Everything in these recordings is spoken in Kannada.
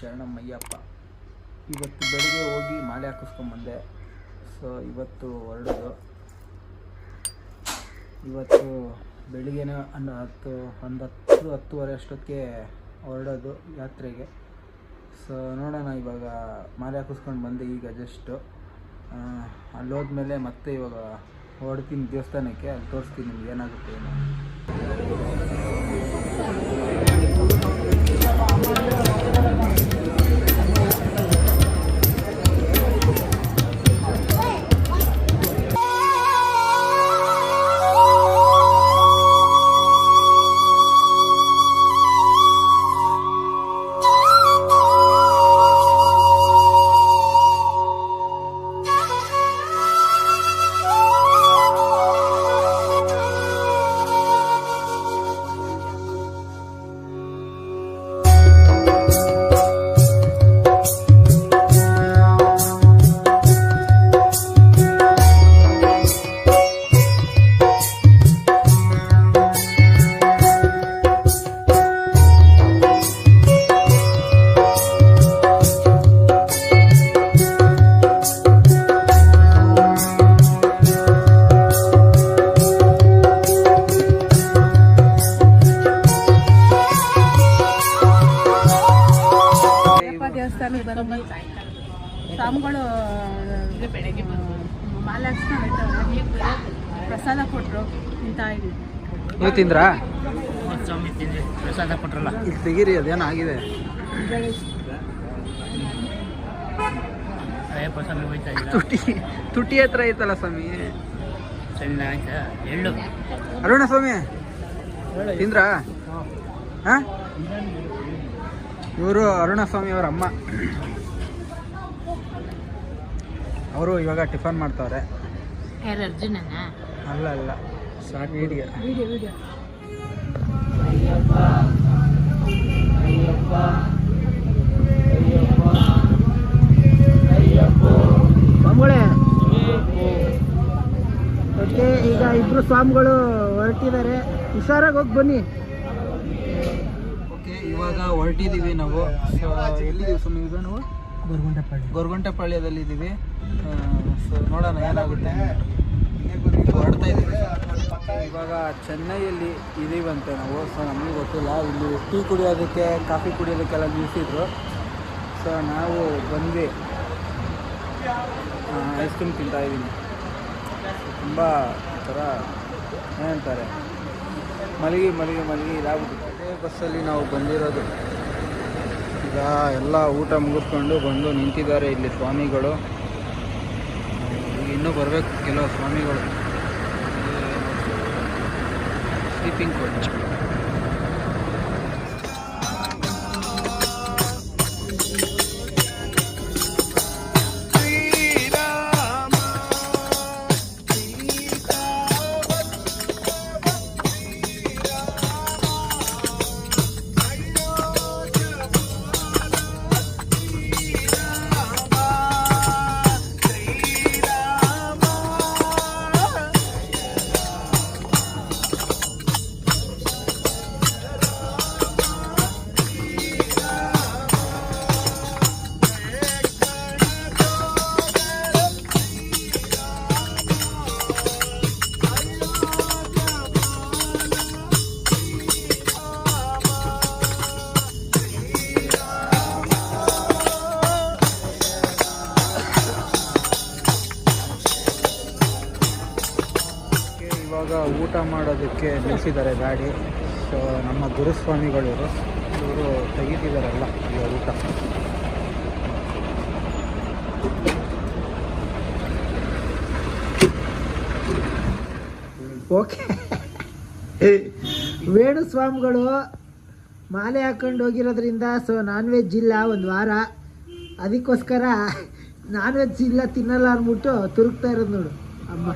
ಶರಣಮ್ಮಯ್ಯಪ್ಪ. ಇವತ್ತು ಬೆಳಿಗ್ಗೆ ಹೋಗಿ ಮಾಲೆ ಹಾಕಿಸ್ಕೊಂಬಂದೆ. ಸೊ ಇವತ್ತು ಹೊರಡೋದು. ಇವತ್ತು ಬೆಳಿಗ್ಗೆನೇ ಒಂದು ಹತ್ತು ಒಂದು ಹತ್ತು, ಹತ್ತುವರೆ ಅಷ್ಟೊತ್ತಿಗೆ ಹೊರಡೋದು ಯಾತ್ರೆಗೆ. ಸೊ ನೋಡೋಣ ಇವಾಗ ಮಾಲೆ ಹಾಕಿಸ್ಕೊಂಡು ಬಂದೆ ಈಗ ಜಸ್ಟು ಅಲ್ಲೋದ್ಮೇಲೆ ಮತ್ತೆ ಇವಾಗ ಹೊರಡ್ತೀನಿ ದೇವಸ್ಥಾನಕ್ಕೆ. ಅಲ್ಲಿ ತೋರಿಸ್ತೀನಿ ನಿಮ್ಗೆ ಏನಾಗುತ್ತೆ ಏನೋ. ತಿಂದ್ರಾ? ಪ್ರಸಾದ ಕೊಟ್ರಲ್ಲ. ಇಲ್ಲಿ ತೆಗೀರಿ ಅದೇನ ಆಗಿದೆ? ಸ್ವಾಮಿ ಹೋಯ್ತಾ ಇಲ್ಲ. ತುಟಿ ತುಟಿ ಹತ್ರ ಐತಲ್ಲ ಸ್ವಾಮಿ? ಅರುಣ ಸ್ವಾಮಿ ತಿಂದ್ರಾ? ಹಾ? ಇವರು ಅರುಣ ಸ್ವಾಮಿ ಅವರ ಅಮ್ಮ. ಅವರು ಇವಾಗ ಟಿಫನ್ ಮಾಡ್ತಾವ್ರೆ. ಅಲ್ಲ ಅಲ್ಲ. Short video. ಈಗ ಇಬ್ರು ಸ್ವಾಮಿಗಳು ಹೊರಟಿದ್ದಾರೆ. ಹುಷಾರಾಗಿ ಹೋಗಿ ಬನ್ನಿ. ಓಕೆ ಇವಾಗ ಹೊರಟಿದ್ದೀವಿ ನಾವು. ಸೊ ಎಲ್ಲಿದ್ದೀವಿ ಸುಮ್ಮನೆ ಇದು ನಾವು? ಗೊರ್ಗುಂಟೆಪಾಳ್ಯ ಗೊರ್ಗುಂಟೆಪಾಳ್ಯದಲ್ಲಿ ಇದ್ದೀವಿ ಸೊ ನೋಡೋಣ ಏನಾಗುತ್ತೆ. ಹೊರಡ್ತಾ ಇದ್ದೀವಿ. ಇವಾಗ ಚೆನ್ನೈಯಲ್ಲಿ ಇದೀವಂತೆ ನಾವು. ಸೊ ನಮಗೆ ಗೊತ್ತಿಲ್ಲ. ಇಲ್ಲಿ ಟೀ ಕುಡಿಯೋದಕ್ಕೆ, ಕಾಫಿ ಕುಡಿಯೋದಕ್ಕೆಲ್ಲ ನಿಲ್ಲಿಸಿದ್ರು ಸೊ ನಾವು ಬಂದು ಐಸ್ ಕ್ರೀಮ್ ತಿಂತಾ ಇದ್ದೀನಿ. ತುಂಬ ಥರ ಏನಂತಾರೆ, ಮಲಗಿ ಮಲಗಿ ಮಲಗಿ ಇದಾಗ್ಬಿಟ್ಟು ಅದೇ ಬಸ್ಸಲ್ಲಿ ನಾವು ಬಂದಿರೋದು. ಈಗ ಎಲ್ಲ ಊಟ ಮುಗಿಸ್ಕೊಂಡು ಬಂದು ನಿಂತಿದ್ದಾರೆ ಇಲ್ಲಿ ಸ್ವಾಮಿಗಳು. ಇನ್ನೂ ಬರಬೇಕು ಕೆಲವು ಸ್ವಾಮಿಗಳು. Vipin ಇವಾಗ ಊಟ ಮಾಡೋದಕ್ಕೆ ನಿಲ್ಲಿಸಿದ್ದಾರೆ ಗಾಡಿ. ಸೊ ನಮ್ಮ ಗುರುಸ್ವಾಮಿಗಳು ಇವರು. ಇವರು ತೆಗಿತಿದ್ದಾರಲ್ಲ ಈಗ ಊಟ. ಓಕೆ ವೇಣು ಸ್ವಾಮಿಗಳು ಮಾಲೆ ಹಾಕೊಂಡು ಹೋಗಿರೋದ್ರಿಂದ ಸೊ ನಾನ್ ವೆಜ್ ಇಲ್ಲ ಒಂದು ವಾರ. ಅದಕ್ಕೋಸ್ಕರ ನಾನ್ ವೆಜ್ ಇಲ್ಲ ತಿನ್ನಲ್ಲ ಅಂದ್ಬಿಟ್ಟು ತುರುಕ್ತಾ ಇರೋದು ನೋಡು, ಅಮ್ಮ.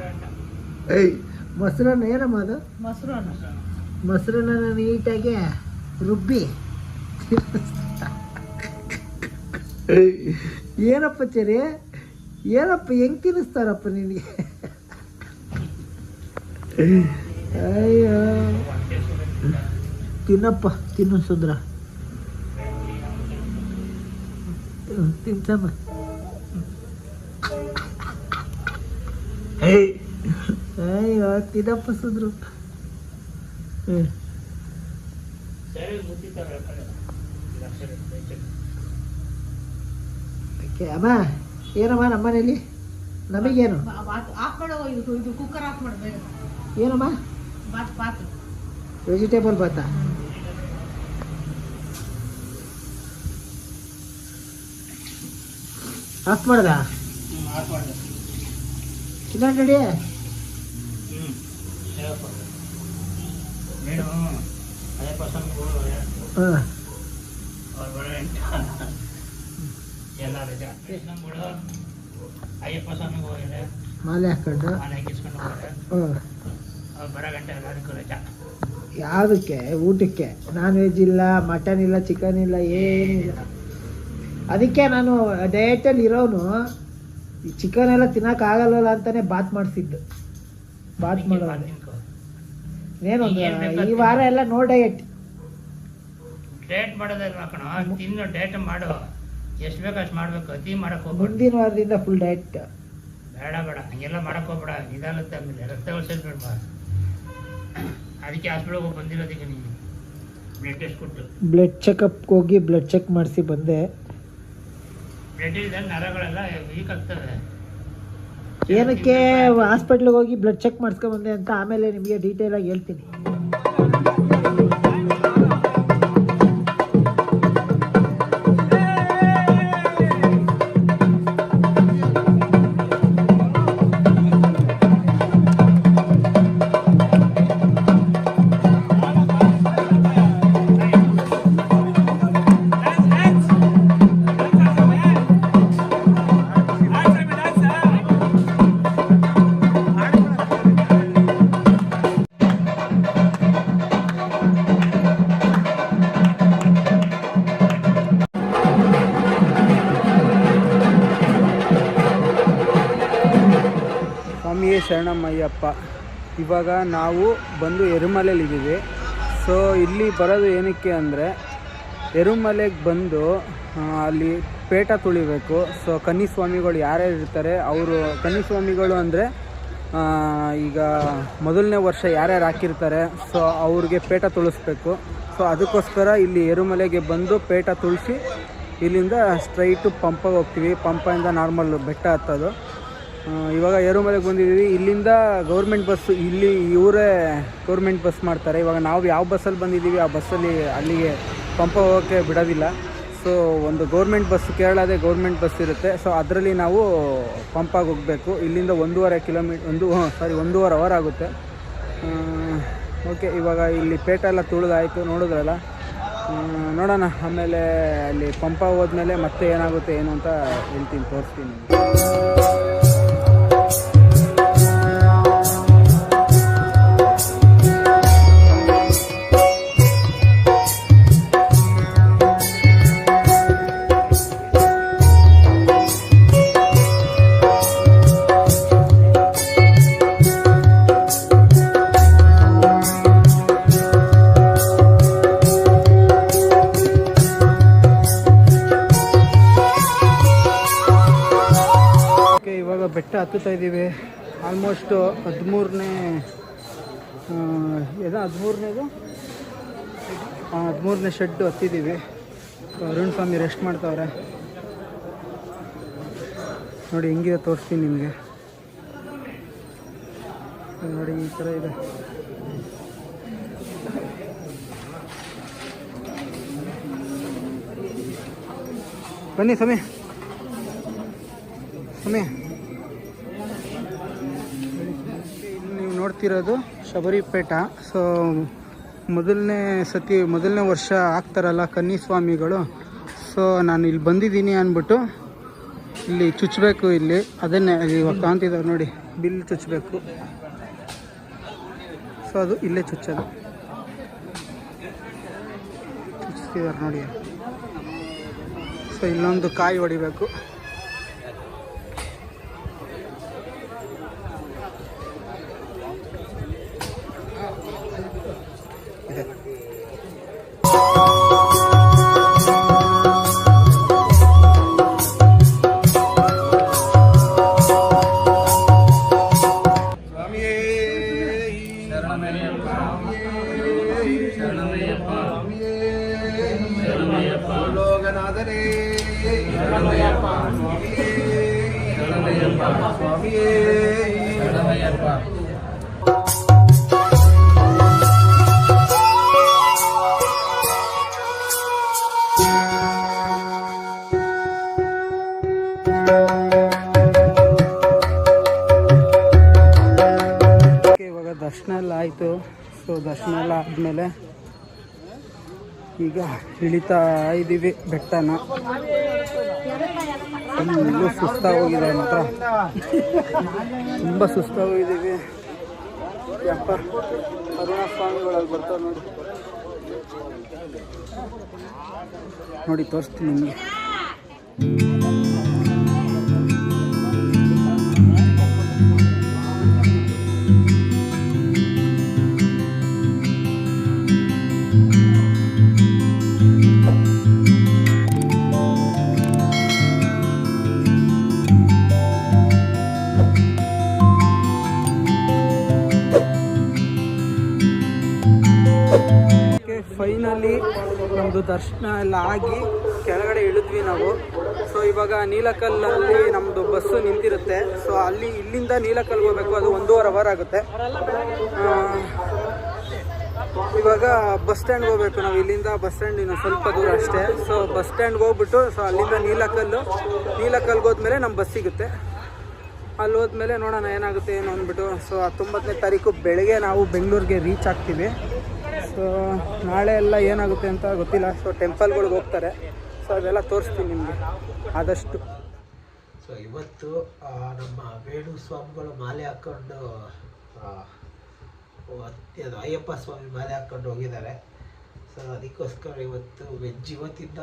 ಏಯ್ ಮೊಸರನ್ನ ಏನಮ್ಮ ಅದು? ಮೊಸರನ್ನ. ಮೊಸರನ್ನ ನೀಟಾಗಿ ರುಬ್ಬಿ. ಏನಪ್ಪ ಚರಿ? ಏನಪ್ಪ ಹೆಂಗ್ ತಿನ್ನಿಸ್ತಾರಪ್ಪ ನಿನಗೆ? ಅಯ್ಯೋ. ತಿನ್ನಪ್ಪ ತಿನ್ನು ಸುಂದ್ರ. ತಿಂತಮ್ಮ ತಿನ್ಸಮ್ಮ. ಅಯ್ಯೋ ಇದಪ್ಪ ಸುದ್ರು ಹ್ಞೂ ಓಕೆ ಅಮ್ಮ ಏನಮ್ಮ ನಮ್ಮನೇಲಿ? ನಮಗೇನು? ಆಫ್ ಮಾಡೋ ಇದು ಇದು ಕುಕ್ಕರ್ ಆಫ್ ಮಾಡಬೇಕು ಏನಮ್ಮ? ವೆಜಿಟೇಬಲ್ ಭಾತ ಆಫ್ ಮಾಡ್ದ? ಇಲ್ಲ ನಡಿ ಹ್ಞೂ ಹೋಗಿದ್ರೆ ಮಾಲೆ ಹಾಕೊಂಡು ಯಾವುದಕ್ಕೆ? ಊಟಕ್ಕೆ? ನಾನ್ ವೆಜ್ ಇಲ್ಲ ಮಟನ್ ಇಲ್ಲ ಚಿಕನ್ ಇಲ್ಲ, ಏನಿಲ್ಲ. ಅದಕ್ಕೆ ನಾನು ಡಯಟಲ್ಲಿ ಇರೋನು, ಈ ಚಿಕನ್ ಎಲ್ಲ ತಿನ್ನೋಕ್ಕಾಗಲ್ವಲ್ಲ ಅಂತಾನೆ ಬಾತ್ ಮಾಡಿಸಿದ್ದು. ಬಾತ್ ಮಾಡೋದು. ಏನೊಂದು ಈ ವಾರ ಎಲ್ಲ ನೋ ಡಯಟ್ ಡೇಟ್ ಮಾಡೋದಲ್ಲ ಕಣ? ತಿನ್ನು ಡಯಟ್ ಮಾಡು. ಎಷ್ಟು ಬೇಕು ಅಷ್ಟು ಮಾಡ್ಬೇಕು. ಅತಿ ಮಾಡಕ್ ಹೋಗ್ಬೇಡ. ಮುಂದಿನ ವಾರದಿಂದ ಫುಲ್ ಡಯಟ್ ಬೇಡ ಬೇಡ. ಹಂಗೆಲ್ಲ ಮಾಡಕ್ ಹೋಗ್ಬೇಡ. ನಿಧಾನಕ್ಕೆ ಆಮೇಲೆ. ರಕ್ತಗಳು ಸೇರ್ಬೇಡ ಅದಕ್ಕೆ ಹಾಸ್ಪಿಟಲ್ಗೆ ಹೋಗಿ ಬಂದಿರೋದಕ್ಕೆ ನೀನು. ಬ್ಲಡ್ ಟೆಸ್ಟ್ ಕೊಟ್ಟು. ಬ್ಲಡ್ ಚೆಕಪ್ಗೆ ಹೋಗಿ ಬ್ಲಡ್ ಚೆಕ್ ಮಾಡಿಸಿ ಬಂದೆ. ಬ್ಲಡ್ ನರಗಳೆಲ್ಲ ವೀಕ್ ಆಗ್ತವೆ. ಏನಕ್ಕೆ ಹಾಸ್ಪಿಟ್ಲಿಗೆ ಹೋಗಿ ಬ್ಲಡ್ ಚೆಕ್ ಮಾಡಿಸ್ಕೊಂಬಂದೆ ಅಂತ ಆಮೇಲೆ ನಿಮಗೆ ಡೀಟೇಲಾಗಿ ಹೇಳ್ತೀನಿ. ಇವಾಗ ನಾವು ಬಂದು ಎರುಮಲೆಯಲ್ಲಿದ್ದೀವಿ ಸೊ ಇಲ್ಲಿ ಬರೋದು ಏನಕ್ಕೆ ಅಂದರೆ, ಎರುಮಲೆಗೆ ಬಂದು ಅಲ್ಲಿ ಪೇಟ ತುಳಿಬೇಕು. ಸೊ ಕನ್ನಿಸ್ವಾಮಿಗಳು ಯಾರ್ಯಾರು ಇರ್ತಾರೆ, ಅವರು, ಕನ್ನಿಸ್ವಾಮಿಗಳು ಅಂದರೆ ಈಗ ಮೊದಲನೇ ವರ್ಷ ಯಾರ್ಯಾರು ಹಾಕಿರ್ತಾರೆ ಸೊ ಅವ್ರಿಗೆ ಪೇಟ ತುಳಿಸ್ಬೇಕು. ಸೊ ಅದಕ್ಕೋಸ್ಕರ ಇಲ್ಲಿ ಎರುಮಲೆಗೆ ಬಂದು ಪೇಟ ತುಳಿಸಿ, ಇಲ್ಲಿಂದ ಸ್ಟ್ರೈಟು ಪಂಪಗೆ ಹೋಗ್ತೀವಿ. ಪಂಪಯಿಂದ ನಾರ್ಮಲ್ ಬೆಟ್ಟ ಹತ್ತೋದು. ಇವಾಗ ಏರುಮಲೆಗೆ ಬಂದಿದ್ದೀವಿ. ಇಲ್ಲಿಂದ ಗೌರ್ಮೆಂಟ್ ಬಸ್, ಇಲ್ಲಿ ಇವರೇ ಗೌರ್ಮೆಂಟ್ ಬಸ್ ಮಾಡ್ತಾರೆ. ಇವಾಗ ನಾವು ಯಾವ ಬಸ್ಸಲ್ಲಿ ಬಂದಿದ್ದೀವಿ, ಆ ಬಸ್ಸಲ್ಲಿ ಅಲ್ಲಿಗೆ ಪಂಪ ಹೋಗೋಕ್ಕೆ ಬಿಡೋದಿಲ್ಲ. ಸೊ ಒಂದು ಗೌರ್ಮೆಂಟ್ ಬಸ್, ಕೇರಳದೇ ಗೌರ್ಮೆಂಟ್ ಬಸ್ ಇರುತ್ತೆ. ಸೊ ಅದರಲ್ಲಿ ನಾವು ಪಂಪಾಗಿ ಹೋಗಬೇಕು. ಇಲ್ಲಿಂದ ಒಂದೂವರೆ ಕಿಲೋಮೀಟರ್ ಒಂದು ಸಾರಿ ಒಂದೂವರೆ ಅವರ್ ಆಗುತ್ತೆ. ಓಕೆ ಇವಾಗ ಇಲ್ಲಿ ಪೇಟ ಎಲ್ಲ ತುಳಿದಾಯಿತು, ನೋಡಿದ್ರಲ್ಲ. ನೋಡೋಣ. ಆಮೇಲೆ ಅಲ್ಲಿ ಪಂಪ ಹೋದ್ಮೇಲೆ ಮತ್ತೆ ಏನಾಗುತ್ತೆ, ಏನು ಅಂತ ಹೇಳ್ತೀನಿ, ತೋರಿಸ್ತೀನಿ ಇವಾಗ ಬೆಟ್ಟ ಹತ್ತುತ್ತಾ ಇದ್ದೀವಿ. ಆಲ್ಮೋಸ್ಟು ಹದಿಮೂರನೇ ಏನೋ ಹದಿಮೂರನೇದು ಹದಿಮೂರನೇ ಶೆಡ್ಡು ಹತ್ತಿದ್ದೀವಿ. ಅರುಣ್ ಸ್ವಾಮಿ ರೆಸ್ಟ್ ಮಾಡ್ತಾವ್ರೆ. ನೋಡಿ, ಹೆಂಗಿದೆ ತೋರಿಸ್ತೀನಿ ನಿಮಗೆ. ನೋಡಿ, ಈ ಥರ ಇದೆ. ಬನ್ನಿ ಸ್ವಾಮಿ. ಸ್ವಾಮಿ ಇಲ್ಲಿ ನೀವು ನೋಡ್ತಿರೋದು ಶಬರಿಪೇಟ. ಸೊ ಮೊದಲನೇ ಸತಿ, ಮೊದಲನೇ ವರ್ಷ ಆಗ್ತಾರಲ್ಲ ಕನ್ನಿ ಸ್ವಾಮಿಗಳು ಸೊ ನಾನು ಇಲ್ಲಿ ಬಂದಿದ್ದೀನಿ ಅಂದ್ಬಿಟ್ಟು ಇಲ್ಲಿ ಚುಚ್ಚಬೇಕು ಇಲ್ಲಿ. ಅದನ್ನೇ ಇವಾಗ ಕಾಣ್ತಿದ್ದಾರೆ ನೋಡಿ, ಬಿಲ್ ಚುಚ್ಚಬೇಕು ಸೊ ಅದು ಇಲ್ಲೇ ಚುಚ್ಚೋದು. ಚುಚ್ಚಿದ್ದಾರೆ ನೋಡಿ. ಸೊ ಇಲ್ಲೊಂದು ಕಾಯಿ ಹೊಡಿಬೇಕು. ದರ್ಶನ ಎಲ್ಲ ಆಯಿತು. ಸೊ ದರ್ಶನ ಎಲ್ಲ ಆದಮೇಲೆ ಈಗ ಇಳಿತಾ ಇದ್ದೀವಿ ಬೆಟ್ಟನ. ತುಂಬ ಸುಸ್ತಾಗೋಗಿದೆ ಮಾತ್ರ. ತುಂಬ ಸುಸ್ತಾಗೋಗಿದ್ದೀವಿ ಯಪ್ಪ ಅರುಣ ಸ್ವಾಮಿಗಳಲ್ಲಿ ಬರ್ತಾರೆ ನೋಡಿ. ನೋಡಿ, ತೋರಿಸ್ತೀನಿ ನಿಮಗೆ. ದರ್ಶನ ಎಲ್ಲ ಆಗಿ ಕೆಳಗಡೆ ಇಳಿದ್ವಿ ನಾವು. ಸೊ ಇವಾಗ ನೀಲಕಲ್ಲಲ್ಲಿ ನಮ್ಮದು ಬಸ್ಸು ನಿಂತಿರುತ್ತೆ. ಸೊ ಅಲ್ಲಿ ಇಲ್ಲಿಂದ ನೀಲಕಲ್ಗೆ ಹೋಗ್ಬೇಕು. ಅದು ಒಂದೂವರೆ ಅವರ್ ಆಗುತ್ತೆ. ಇವಾಗ ಬಸ್ ಸ್ಟ್ಯಾಂಡ್ಗೆ ಹೋಗ್ಬೇಕು. ನಾವು ಇಲ್ಲಿಂದ ಬಸ್ ಸ್ಟ್ಯಾಂಡ್ ಇನ್ನು ಸ್ವಲ್ಪ ದೂರ ಅಷ್ಟೇ. ಸೊ ಬಸ್ ಸ್ಟ್ಯಾಂಡ್ಗೆ ಹೋಗ್ಬಿಟ್ಟು ಸೊ ಅಲ್ಲಿಂದ ನೀಲಕಲ್ಲು. ನೀಲಕಲ್ಗೆ ಹೋದ್ಮೇಲೆ ನಮ್ಮ ಬಸ್ ಸಿಗುತ್ತೆ. ಅಲ್ಲಿ ಹೋದ್ಮೇಲೆ ನೋಡೋಣ ಏನಾಗುತ್ತೆ ಏನು ಅಂದ್ಬಿಟ್ಟು. ಸೊ ಹತ್ತೊಂಬತ್ತನೇ ತಾರೀಕು ಬೆಳಗ್ಗೆ ನಾವು ಬೆಂಗಳೂರಿಗೆ ರೀಚ್ ಆಗ್ತೀವಿ. ಸೊ ನಾಳೆ ಎಲ್ಲ ಏನಾಗುತ್ತೆ ಅಂತ ಗೊತ್ತಿಲ್ಲ. ಸೊ ಟೆಂಪಲ್ಗಳ್ಗೆ ಹೋಗ್ತಾರೆ. ಸೊ ಅದೆಲ್ಲ ತೋರಿಸ್ತೀನಿ ನಿಮಗೆ. ಆದಷ್ಟು. ಸೊ ಇವತ್ತು ನಮ್ಮ ವೇಣು ಸ್ವಾಮಿಗಳು ಮಾಲೆ ಹಾಕ್ಕೊಂಡು ಅಯ್ಯಪ್ಪ ಸ್ವಾಮಿ ಮಾಲೆ ಹಾಕ್ಕೊಂಡು ಹೋಗಿದ್ದಾರೆ. ಸೊ ಅದಕ್ಕೋಸ್ಕರ ಇವತ್ತು ವೆಜ್ ಇವತ್ತಿಂದ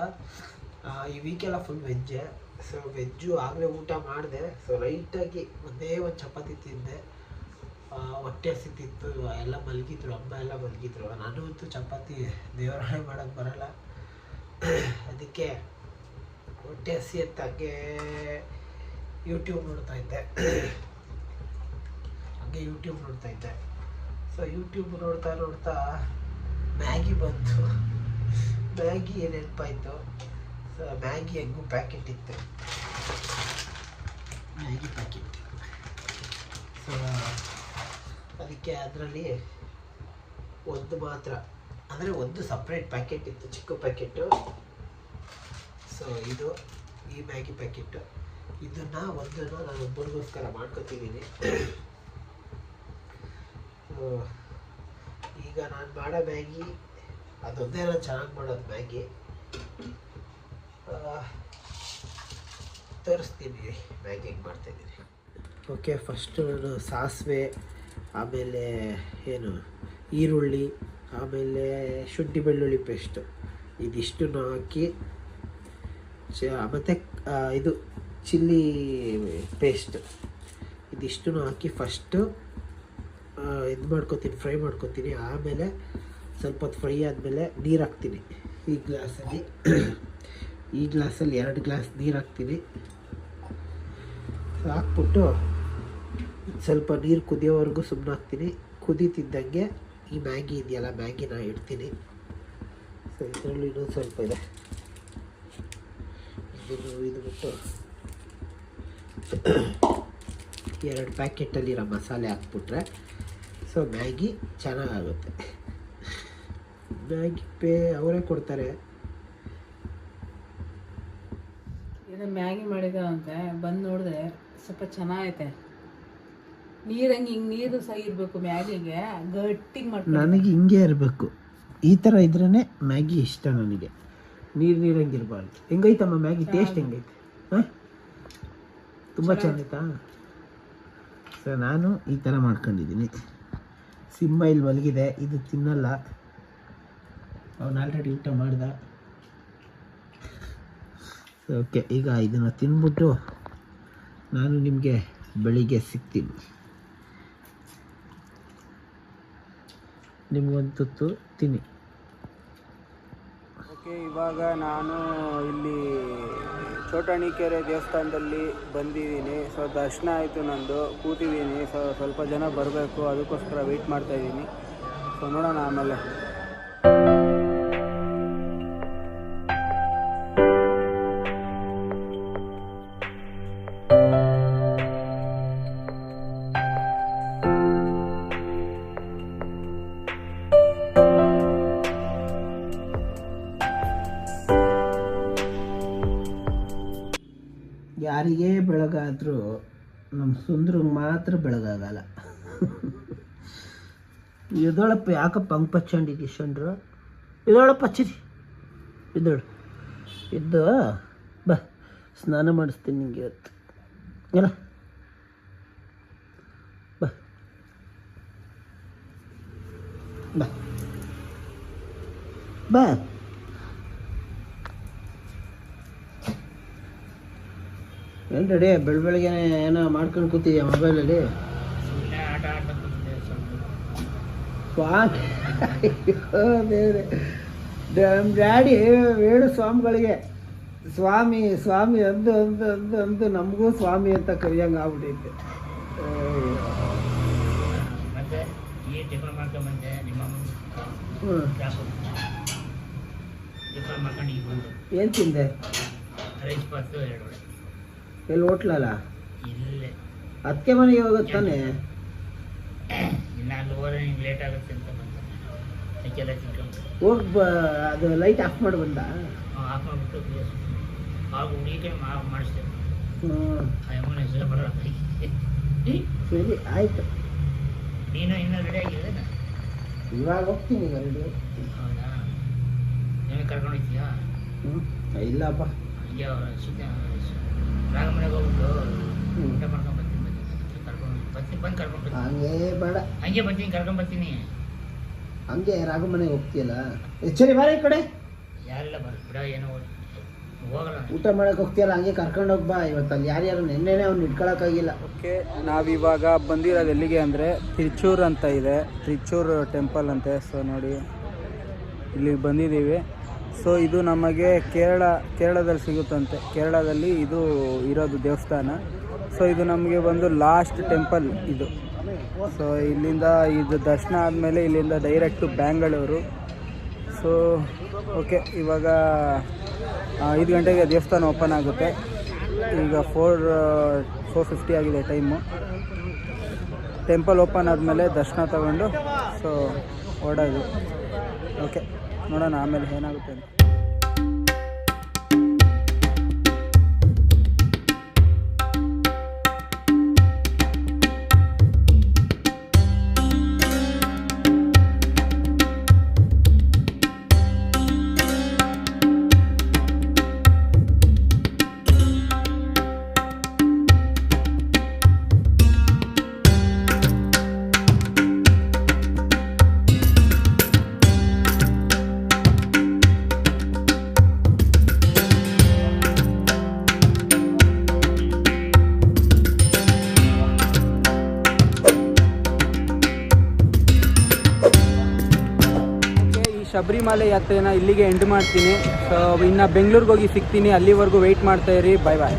ಈ ವೀಕೆಲ್ಲ ಫುಲ್ ವೆಜ್ಜೆ ಸೊ ವೆಜ್ಜು ಆಗಲೇ ಊಟ ಮಾಡಿದೆ. ಸೊ ಲೈಟಾಗಿ ಒಂದೇ ಒಂದು ಚಪಾತಿ ತಿಂದೆ. ಹೊಟ್ಟೆ ಹಸಿತಿತ್ತು, ಎಲ್ಲ ಮಲಗಿದ್ರು ಅಮ್ಮ ಎಲ್ಲ ಮಲಗಿದ್ರು. ನಾನು ಅಂತೂ ಚಪಾತಿ ದೇವರಾಣೆ ಮಾಡೋಕ್ಕೆ ಬರಲ್ಲ. ಅದಕ್ಕೆ ಹೊಟ್ಟೆ ಹಸಿ ಅಂತ ಯೂಟ್ಯೂಬ್ ನೋಡ್ತಾ ಇದ್ದೆ. ಹಂಗೆ ಯೂಟ್ಯೂಬ್ ನೋಡ್ತಾ ಇದ್ದೆ. ಸೊ ಯೂಟ್ಯೂಬ್ ನೋಡ್ತಾ ನೋಡ್ತಾ ಮ್ಯಾಗಿ ಬಂತು. ಮ್ಯಾಗಿ ನೆನಪಾಯಿತು ಸೊ ಮ್ಯಾಗಿ ಹೆಂಗೂ ಪ್ಯಾಕೆಟ್ ಇತ್ತು. ಮ್ಯಾಗಿ ಪ್ಯಾಕೆಟ್ ಸೊ ಅದಕ್ಕೆ ಅದರಲ್ಲಿ ಒಂದು ಮಾತ್ರ. ಅಂದರೆ ಒಂದು ಸಪ್ರೇಟ್ ಪ್ಯಾಕೆಟ್ ಇತ್ತು, ಚಿಕ್ಕ ಪ್ಯಾಕೆಟು ಸೊ ಇದು ಈ ಮ್ಯಾಗಿ ಪ್ಯಾಕೆಟ್ಟು ಇದನ್ನು ಒಂದನ್ನು ನಾನು ಒಬ್ಬರಿಗೋಸ್ಕರ ಮಾಡ್ಕೊತಿದ್ದೀನಿ. ಈಗ ನಾನು ಮಾಡೋ ಮ್ಯಾಗಿ, ಅದೊಂದೇ ನಾನು ಚೆನ್ನಾಗಿ ಮಾಡೋದು ಮ್ಯಾಗಿ. ತೋರಿಸ್ತೀನಿ, ಮ್ಯಾಗಿ ಹೆಂಗೆ ಮಾಡ್ತಾಯಿದ್ದೀನಿ ಓಕೆ ಫಸ್ಟು ನಾನು ಸಾಸಿವೆ ಆಮೇಲೆ ಏನು? ಈರುಳ್ಳಿ, ಆಮೇಲೆ ಶುಂಠಿ ಬೆಳ್ಳುಳ್ಳಿ ಪೇಸ್ಟು ಇದಿಷ್ಟನ್ನು ಹಾಕಿ ಚ, ಮತ್ತು ಇದು ಚಿಲ್ಲಿ ಪೇಸ್ಟ್ ಇದಿಷ್ಟನ್ನು ಹಾಕಿ ಫಸ್ಟು ಇದು ಮಾಡ್ಕೊತೀನಿ ಫ್ರೈ ಮಾಡ್ಕೊತೀನಿ. ಆಮೇಲೆ ಸ್ವಲ್ಪ ಹೊತ್ತು ಫ್ರೈ ಆದಮೇಲೆ ನೀರು ಹಾಕ್ತೀನಿ. ಈ ಗ್ಲಾಸಲ್ಲಿ ಈ ಗ್ಲಾಸಲ್ಲಿ ಎರಡು ಗ್ಲಾಸ್ ನೀರು ಹಾಕ್ತೀನಿ. ಹಾಕ್ಬಿಟ್ಟು ಸ್ವಲ್ಪ ನೀರು ಕುದಿಯೋವರೆಗೂ ಸುಮ್ಮನೆ ಹಾಕ್ತೀನಿ ಕುದೀತಿದ್ದಂಗೆ ಈ ಮ್ಯಾಗಿ ಇದೆಯಲ್ಲ ಮ್ಯಾಗಿನ ಇಡ್ತೀನಿ. ಸೊ ಇದರಲ್ಲಿ ಇನ್ನೊಂದು ಸ್ವಲ್ಪ ಇದೆ. ಇದನ್ನು ಇದು ಬಿಟ್ಟು ಎರಡು ಪ್ಯಾಕೆಟಲ್ಲಿರೋ ಮಸಾಲೆ ಹಾಕ್ಬಿಟ್ರೆ, ಸೊ ಮ್ಯಾಗಿ ಚೆನ್ನಾಗಾಗುತ್ತೆ. ಮ್ಯಾಗಿ ಪೇ, ಅವರೇ ಕೊಡ್ತಾರೆ. ಇದು ಮ್ಯಾಗಿ ಮಾಡಿದಂತೆ ಬಂದು ನೋಡಿದ್ರೆ ಸ್ವಲ್ಪ ಚೆನ್ನಾಗೈತೆ. ನೀರು ಹಂಗೆ ನೀರು ಸಹ ಇರಬೇಕು ಮ್ಯಾಗಿಗೆ ಗಟ್ಟಿಗೆ ನನಗೆ ಹಿಂಗೆ ಇರಬೇಕು. ಈ ಥರ ಇದ್ರೇ ಮ್ಯಾಗಿ ಇಷ್ಟ ನನಗೆ. ನೀರು ನೀರಂಗಿರಬಾರ್ದು ಹೆಂಗೈತಮ್ಮ ಮ್ಯಾಗಿ? ಟೇಸ್ಟ್ ಹೆಂಗೈತೆ? ಹಾಂ? ತುಂಬ ಸರ್ ಸೊ ನಾನು ಈ ಥರ ಮಾಡ್ಕೊಂಡಿದ್ದೀನಿ. ಸಿಂಹ ಇಲ್ಲಿ ಮಲಗಿದೆ ಇದು ತಿನ್ನಲ್ಲ. ಅವ್ನು ಆಲ್ರೆಡಿ ಊಟ ಮಾಡ್ದ. ಓಕೆ ಈಗ ಇದನ್ನು ತಿನ್ಬಿಟ್ಟು ನಾನು ನಿಮಗೆ ಬೆಳಿಗ್ಗೆ ಸಿಗ್ತೀನಿ. ನಿಮ್ಗೊಂದು ತುತ್ತು ತಿನ್ನಿ. ಓಕೆ, ಇವಾಗ ನಾನು ಇಲ್ಲಿ ಚೋಟಣಿಕೆರೆ ದೇವಸ್ಥಾನದಲ್ಲಿ ಬಂದಿದ್ದೀನಿ. ಸೊ, ದರ್ಶನ ಆಯಿತು ನಂದು. ಕೂತಿದ್ದೀನಿ. ಸೊ, ಸ್ವಲ್ಪ ಜನ ಬರಬೇಕು. ಅದಕ್ಕೋಸ್ಕರ ವೆಯ್ಟ್ ಮಾಡ್ತಾಯಿದ್ದೀನಿ ಸೊ, ನೋಡೋಣ ಆಮೇಲೆ. ಯಾರಿಗೇ ಬೆಳಗಾದರೂ ನಮ್ಮ ಸುಂದ್ರಂಗೆ ಮಾತ್ರ ಬೆಳಗಾಗಲ್ಲ. ಇದೊಳಪ್ಪ ಯಾಕಪ್ಪ ಹಂಗೆ ಪಚ್ಚಂಡಿದ್ದಿ ಶಂಡ್ರು ಇದೊಳಪ್ಪ ಹಚ್ಚಿರಿ. ಇದೊಳು ಇದ್ದು ಬಾ, ಸ್ನಾನ ಮಾಡಿಸ್ತೀನಿ ನಿಂಗೆ ಇವತ್ತು. ಎಲ್ಲ ಬಾ. ಬಾ. ಬಾ ಏನು ರೆಡಿ ಬೆಳ ಬೆಳಗ್ಗೆ ಏನೋ ಮಾಡ್ಕೊಂಡು ಕೂತಿದ್ಯಾ ಮೊಬೈಲಲ್ಲಿ ಸ್ವಾಮಿ ನಮ್ಮ ಡ್ಯಾಡಿ ವೇಣು ಸ್ವಾಮಿಗಳಿಗೆ. ಸ್ವಾಮಿ ಸ್ವಾಮಿ ಅಂದು ಅಂದು ಅಂದು ಅಂದು ನಮಗೂ ಸ್ವಾಮಿ ಅಂತ ಕರಿಯಂಗೆ ಆಗ್ಬಿಟ್ಟೈತೆ ಅಯ್ಯೋ. ಮತ್ತೆ ಈ ಟಿಫನ್ ಮಾಡ್ಕೊಂಡ್ ಬಂದೆ ನಿಮ್ಮ ಹ್ಞೂ ಟಿಫನ್ ಮಾಡ್ಕೊಂಡು ಈಗ ಬಂದು ಏನು ತಿಂದೆ ರೈಸ್ ಬಾತು ಎರಡು ವಡೆ ಎಲ್ಲಿ ಹೋಟ್ಲಲ್ಲ? ಇಲ್ಲೇ. ಅದಕ್ಕೆ ಮನೆಗೆ ಹೋಗೋದು ತಾನೆ? ಇನ್ನು ಅಲ್ಲಿ ಹೋದ್ರೆ ಲೇಟ್ ಆಗುತ್ತೆ ಅಂತ ಬಂದ. ಅದಕ್ಕೆಲ್ಲ ತಿನ್ಕೊಂಡು ಹೋಗಿ ಬ ಅದು ಲೈಟ್ ಆಫ್ ಮಾಡಿ ಬಂದ? ಆಫ್ ಮಾಡಿಬಿಟ್ಟು ಆಗ ಹುಡುಗಿಗೆ ಮಾ ಮಾಡಿಸ್ತೇವೆ ಹ್ಞೂ ಆ ಅಮ್ಮನ ಹೆಸರು ಬರಲ್ಲ ಸರಿ ಆಯಿತು. ನೀನು ಇನ್ನೂ ರೆಡಿ ಇವಾಗ ಹೋಗ್ತೀನಿ ಈಗ ರೆಡಿ ಹೌದಾ? ನೀನು ಕರ್ಕೊಂಡು ಹೋಗ್ತೀಯಾ? ಹ್ಞೂ ಇಲ್ಲಪ್ಪ ಹಂಗೆ. ಬೇಡ. ಹಂಗೆ ಬರ್ತೀನಿ ಕರ್ಕೊಂಡು ಬರ್ತೀನಿ. ಹಂಗೆ ರಾಘು ಮನೆಗೆ ಹೋಗ್ತೀಯಲ್ಲ? ಎಚ್ಚರಿ ಸರಿ ಬಾರ ಈ ಕಡೆ. ಯಾರೆಲ್ಲ ಬರ್ ಬಿಡ ಏನೋ ಹೋಗಲ್ಲ ಊಟ ಮಾಡಕ್ ಹೋಗ್ತೀಯಲ್ಲ ಹಂಗೆ ಕರ್ಕೊಂಡು ಹೋಗ್ಬಾ ಇವತ್ತು ಅಲ್ಲಿ ಯಾರ್ಯಾರು ನೆನ್ನೆನೆ ಅವ್ನು ಇಟ್ಕೊಳಕ್ಕಾಗಿಲ್ಲ ಓಕೆ ನಾವಿವಾಗ ಬಂದಿರೋದು ಎಲ್ಲಿಗೆ ಅಂದರೆ ತಿರುಚೂರು ಅಂತ ಇದೆ. ತಿರುಚೂರು ಟೆಂಪಲ್ ಅಂತೆ ಸೊ ನೋಡಿ ಇಲ್ಲಿ ಬಂದಿದ್ದೀವಿ. ಸೊ ಇದು ನಮಗೆ ಕೇರಳ, ಕೇರಳದಲ್ಲಿ ಸಿಗುತ್ತಂತೆ. ಕೇರಳದಲ್ಲಿ ಇದು ಇರೋದು ದೇವಸ್ಥಾನ. ಸೊ ಇದು ನಮಗೆ ಬಂದು ಲಾಸ್ಟ್ ಟೆಂಪಲ್ ಇದು. ಸೊ ಇಲ್ಲಿಂದ ಇದು ದರ್ಶನ ಆದಮೇಲೆ ಇಲ್ಲಿಂದ ಡೈರೆಕ್ಟು ಬ್ಯಾಂಗಳೂರು ಸೊ ಓಕೆ ಇವಾಗ ಐದು ಗಂಟೆಗೆ ದೇವಸ್ಥಾನ ಓಪನ್ ಆಗುತ್ತೆ. ಈಗ ಫೋರ್ ಫೋರ್ ಫಿಫ್ಟಿ ಆಗಿದೆ ಟೈಮು ಟೆಂಪಲ್ ಓಪನ್ ಆದಮೇಲೆ ದರ್ಶನ ತಗೊಂಡು ಸೊ ಓಡೋದು ಓಕೆ ನೋಡೋಣ ಆಮೇಲೆ ಏನಾಗುತ್ತೆ ಅಂತ. ಶಬರಿಮಲೆ ಯಾತ್ರೆನ ಇಲ್ಲಿಗೆ ಎಂಡ್ ಮಾಡ್ತೀನಿ. ಸೊ ಇನ್ನು ಬೆಂಗಳೂರಿಗೆ ಹೋಗಿ ಸಿಗ್ತೀನಿ. ಅಲ್ಲಿವರೆಗೂ ವೆಯ್ಟ್ ಮಾಡ್ತಾ ಇರಿ. ಬಾಯ್ ಬಾಯ್